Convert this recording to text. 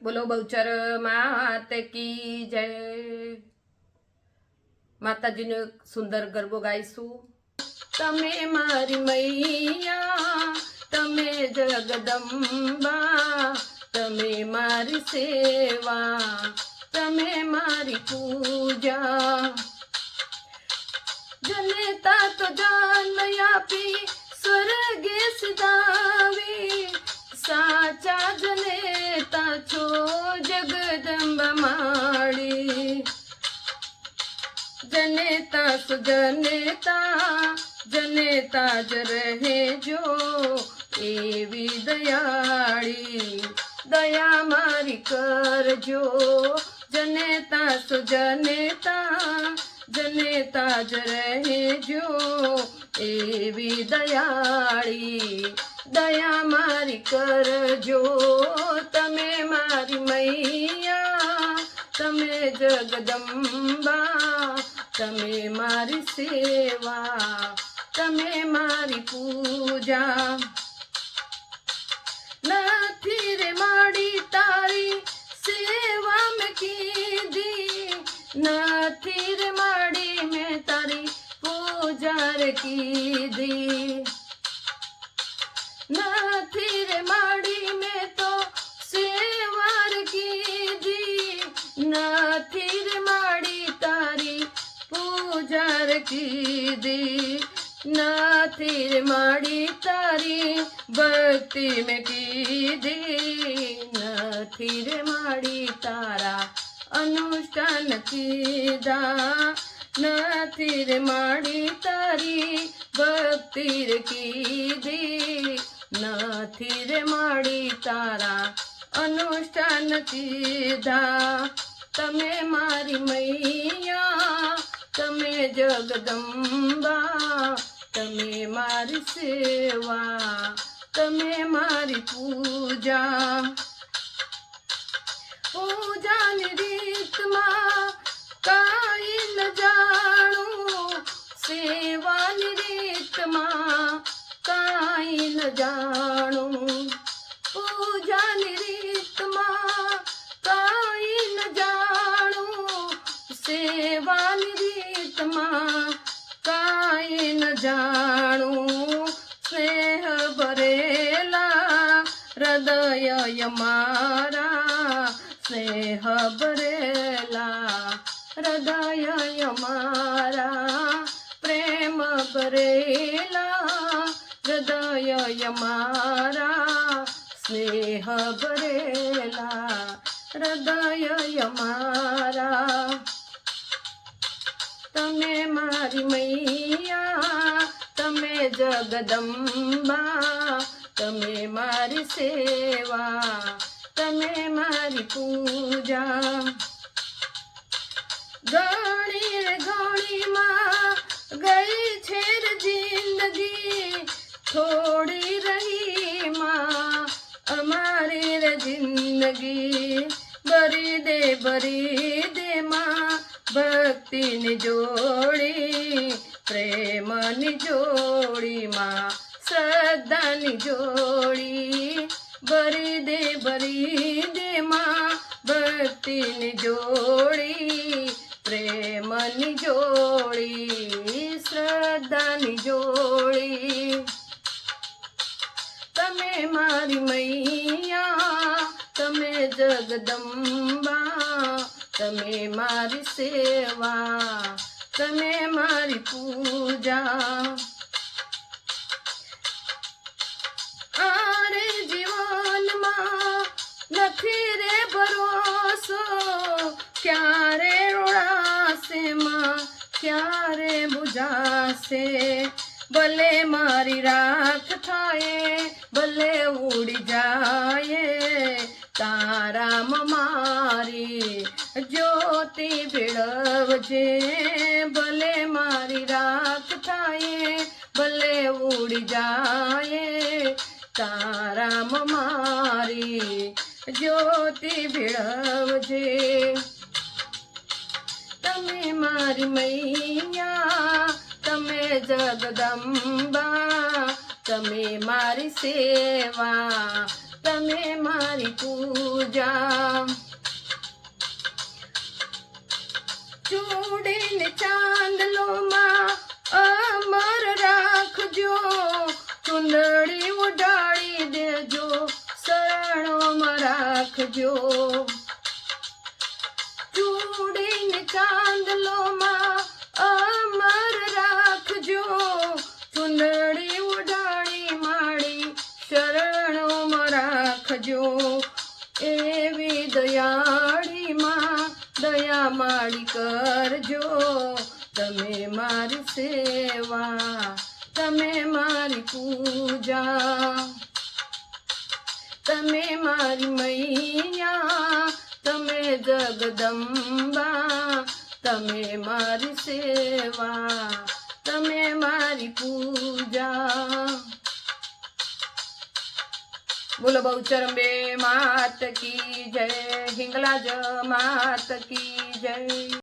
બોલો બહુચર માત કી જય માતાજીનો એક સુંદર ગરબો ગાઈશું તમે મારી મૈયા તમે જગદંબા તમે મારી સેવા તમે મારી પૂજા જનેતા તો જાન આપી સ્વર્ગે સિધાવી સાચા જનેતા છો જગદંબા માળી. જનેતા સુજનેતા જનેતા જ રહેજો એવી દયાળી. દયા મારી કરજો. જનેતા સુજનેતા જનેતા જ રહેજો એવી દયાળી દયા મારી કરજો તમે મારી મૈયા તમે જગદંબા તમે મારી સેવા તમે મારી પૂજા નથી રે માડી તારી સેવા મેં કીધી નથી રે માડી મેં તારી પૂજા રે કીધી નથી રે માડી મેં તો સેવા રે કીધી નથી રે માડી તારી પૂજા રે કીધી નથી રે માડી તારી ભક્તિ મેં કીધી નથી રે માડી તારા અનુષ્ઠાન કીધા નથી રે માડી તારી ભક્તિ રે કીધી નથી રે માડી તારા અનુષ્ઠાન કીધા તમે મારી મૈયા તમે જગદંબા તમે મારી સેવા તમે મારી પૂજા પૂજાની રીતમાં કાંઈ ન જાણું. સેવાની રીતમાં કાંઈ ન જાણું. પૂજાની રીતમાં કાંઈ ન જાણું. સેવાની રીતમાં કાંઈ ન જાણું. સ્નેહ ભરેલા, હૃદય મારા સ્નેહ ભરેલા. હૃદય મારા પ્રેમ ભરેલા હૃદય મારા સ્નેહ ભરેલા હૃદય મારા તમે મારી મૈયા, તમે જગદંબા, તમે મારી સેવા, તમે મારી પૂજા. ઘણી ઘણીમાં ગઈ છે જિંદગી. થોડી રહી માં અમારી જિંદગી. ભરી દે ભરી દે માં જોડી, પ્રેમની જોડી માં જોડી. ભરી દે ભરી દે માં જોડી. પ્રેમની જોડી, શ્રદ્ધાની જોડી. તમે મારી મૈયા, તમે જગદંબા, તમે મારી સેવા, તમે મારી પૂજા. આરે જીવનમાં નથી રે ભરોસો, ક્યારે से माँ क्यारे बुझा से भले मारी राख थाए भले उड़ जाए, तारा मारी ज्योति भिड़वजे भले मारी राख थाए भले उड़ जाए, तारा मारी ज्योति भिड़वजे તમે મારી મૈયા, તમે જગદંબા, તમે મારી સેવા, તમે મારી પૂજા. ચૂડીને ચાંદલોમાં અમર રાખજો ચુંદડી ઉડાડી દેજો, શરણોમાં રાખજો. ચાંદલોમાં અમર રાખજો. ચુંદડી ઉડાડી માડી શરણોમાં રાખજો. એવી દયાળીમાં દયા માડી કરજો. તમે મારી સેવા, તમે મારી પૂજા, તમે મારી મૈયા તમે જગદંબા તમે મારી સેવા તમે મારી પૂજા બોલો બહુચર અંબે માત કી જય હિંગલાજ માત કી જય